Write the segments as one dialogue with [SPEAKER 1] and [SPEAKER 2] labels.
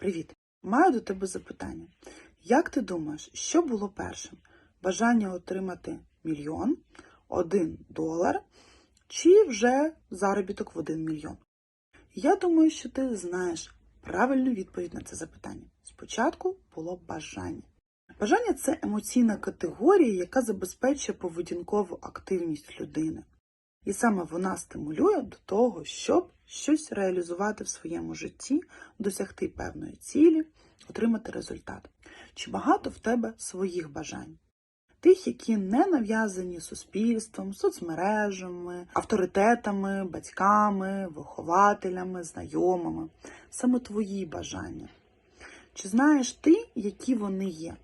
[SPEAKER 1] Привіт! Маю до тебе запитання. Як ти думаєш, що було першим? Бажання отримати мільйон, один долар чи вже заробіток в один мільйон? Я думаю, що ти знаєш правильну відповідь на це запитання. Спочатку було бажання. Бажання це емоційна категорія, яка забезпечує поведінкову активність людини. І саме вона стимулює до того, щоб щось реалізувати в своєму житті, досягти певної цілі, отримати результат. Чи багато в тебе своїх бажань? Тих, які не нав'язані суспільством, соцмережами, авторитетами, батьками, вихователями, знайомими, саме твої бажання. Чи знаєш ти, які вони є?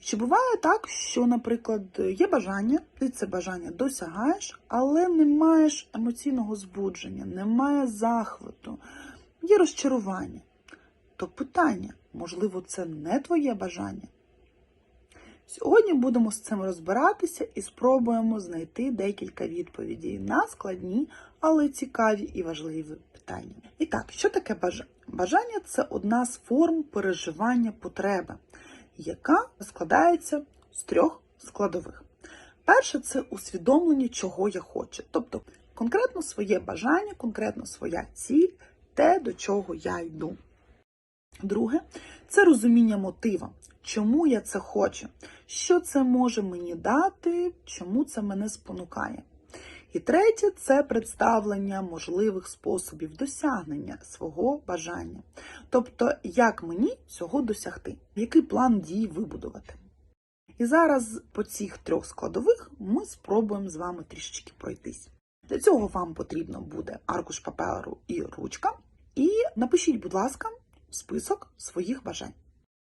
[SPEAKER 1] Чи буває так, що, наприклад, є бажання, ти це бажання досягаєш, але не маєш емоційного збудження, немає захвату, є розчарування. То питання, можливо, це не твоє бажання? Сьогодні будемо з цим розбиратися і спробуємо знайти декілька відповідей на складні, але цікаві і важливі питання. І так, що таке бажання? Бажання це одна з форм переживання потреби, яка складається з трьох складових. Перше це усвідомлення, чого я хочу, тобто конкретно своє бажання, конкретно своя ціль, те, до чого я йду. Друге це розуміння мотива, чому я це хочу, що це може мені дати, чому це мене спонукає. І третє це представлення можливих способів досягнення свого бажання. Тобто, як мені цього досягти, який план дій вибудувати. І зараз по цих трьох складових ми спробуємо з вами трішечки пройтись. Для цього вам потрібно буде аркуш паперу і ручка. І напишіть, будь ласка, список своїх бажань.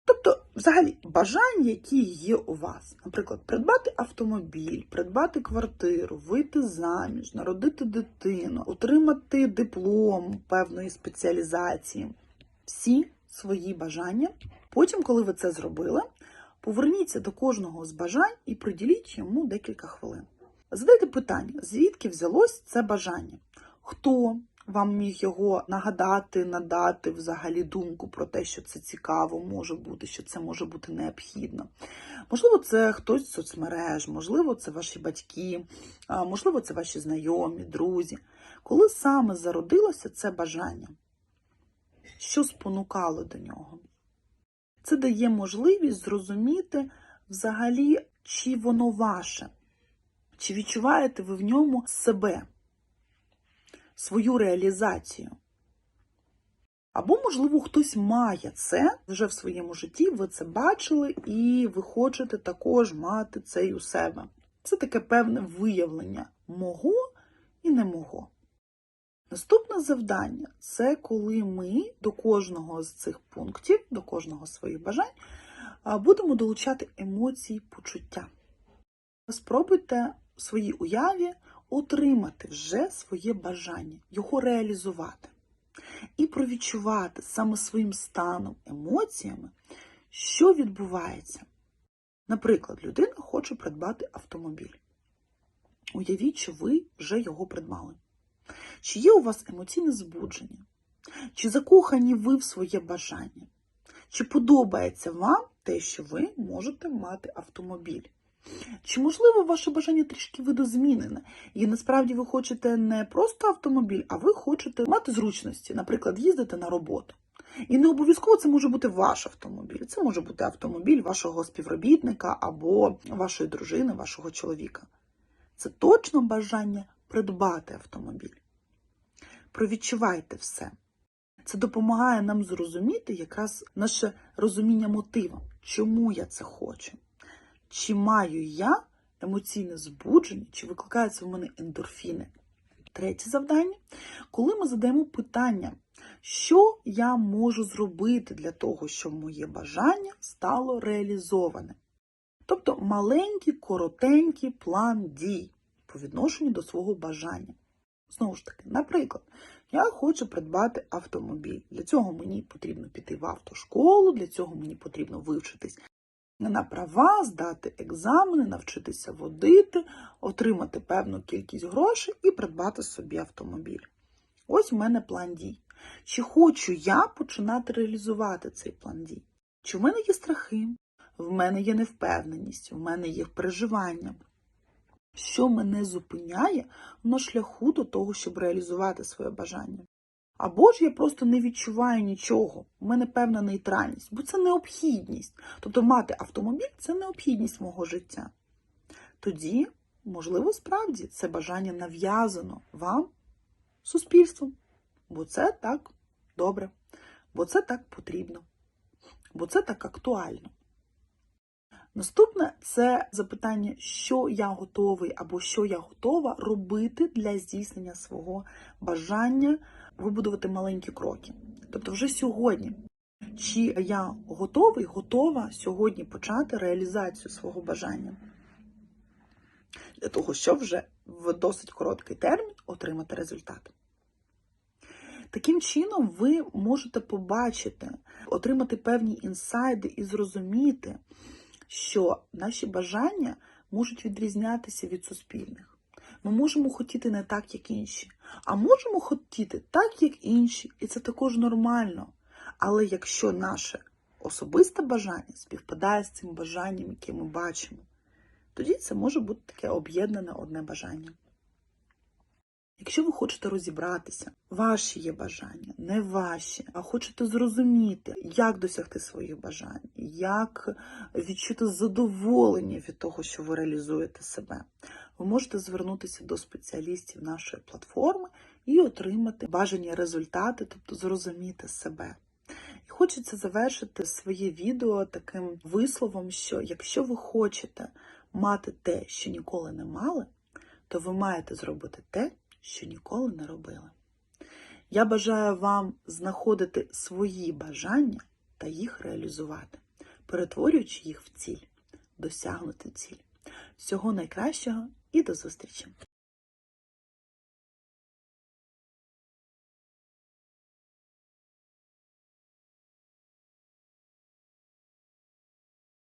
[SPEAKER 1] Тобто, взагалі, бажання, які є у вас, наприклад, придбати автомобіль, придбати квартиру, вийти заміж, народити дитину, отримати диплом певної спеціалізації, всі свої бажання. Потім, коли ви це зробили, поверніться до кожного з бажань і приділіть йому декілька хвилин. Задайте питання, звідки взялось це бажання? Хто вам міг його нагадати, надати взагалі думку про те, що це цікаво може бути, що це може бути необхідно. Можливо, це хтось з соцмереж, можливо, це ваші батьки, можливо, це ваші знайомі, друзі. Коли саме зародилося це бажання? Що спонукало до нього? Це дає можливість зрозуміти взагалі, чи воно ваше, чи відчуваєте ви в ньому себе свою реалізацію. Або, можливо, хтось має це вже в своєму житті, ви це бачили, і ви хочете також мати це й у себе. Це таке певне виявлення мого і не мого. Наступне завдання це коли ми до кожного з цих пунктів, до кожного своїх бажань будемо долучати емоції, почуття. Спробуйте в своїй уяві отримати вже своє бажання, його реалізувати. І провідчувати саме своїм станом, емоціями, що відбувається. Наприклад, людина хоче придбати автомобіль. Уявіть, що ви вже його придбали. Чи є у вас емоційне збудження? Чи закохані ви в своє бажання? Чи подобається вам те, що ви можете мати автомобіль? Чи, можливо, ваше бажання трішки видозмінене, і насправді ви хочете не просто автомобіль, а ви хочете мати зручності, наприклад, їздити на роботу. І не обов'язково це може бути ваш автомобіль. Це може бути автомобіль вашого співробітника або вашої дружини, вашого чоловіка. Це точно бажання придбати автомобіль. Провідчувайте все. Це допомагає нам зрозуміти якраз наше розуміння мотиву, чому я це хочу. Чи маю я емоційне збудження, чи викликаються в мене ендорфіни? Третє завдання, коли ми задаємо питання, що я можу зробити для того, щоб моє бажання стало реалізоване. Тобто маленький, коротенький план дій по відношенню до свого бажання. Знову ж таки, наприклад, я хочу придбати автомобіль. Для цього мені потрібно піти в автошколу, для цього мені потрібно вивчитись на права, здати екзамени, навчитися водити, отримати певну кількість грошей і придбати собі автомобіль. Ось у мене план дій. Чи хочу я починати реалізувати цей план дій? Чи в мене є страхи, в мене є невпевненість, в мене є переживання? Що мене зупиняє на шляху до того, щоб реалізувати своє бажання? Або ж я просто не відчуваю нічого, у мене певна нейтральність, бо це необхідність. Тобто мати автомобіль це необхідність мого життя. Тоді, можливо, справді це бажання нав'язано вам суспільством, бо це так добре, бо це так потрібно, бо це так актуально. Наступне це запитання, що я готовий або що я готова робити для здійснення свого бажання вибудувати маленькі кроки. Тобто, вже сьогодні. Чи я готовий, готова сьогодні почати реалізацію свого бажання? Для того, щоб вже в досить короткий термін отримати результат. Таким чином, ви можете побачити, отримати певні інсайди і зрозуміти, що наші бажання можуть відрізнятися від суспільних. Ми можемо хотіти не так, як інші, а можемо хотіти так, як інші, і це також нормально. Але якщо наше особисте бажання співпадає з цим бажанням, яке ми бачимо, тоді це може бути таке об'єднане одне бажання. Якщо ви хочете розібратися, ваші є бажання, не ваші, а хочете зрозуміти, як досягти своїх бажань, як відчути задоволення від того, що ви реалізуєте себе, ви можете звернутися до спеціалістів нашої платформи і отримати бажані результати, тобто зрозуміти себе. І хочеться завершити своє відео таким висловом, що якщо ви хочете мати те, що ніколи не мали, то ви маєте зробити те, що ніколи не робили. Я бажаю вам знаходити свої бажання та їх реалізувати, перетворюючи їх в ціль, досягнути ціль. Всього найкращого і до зустрічі!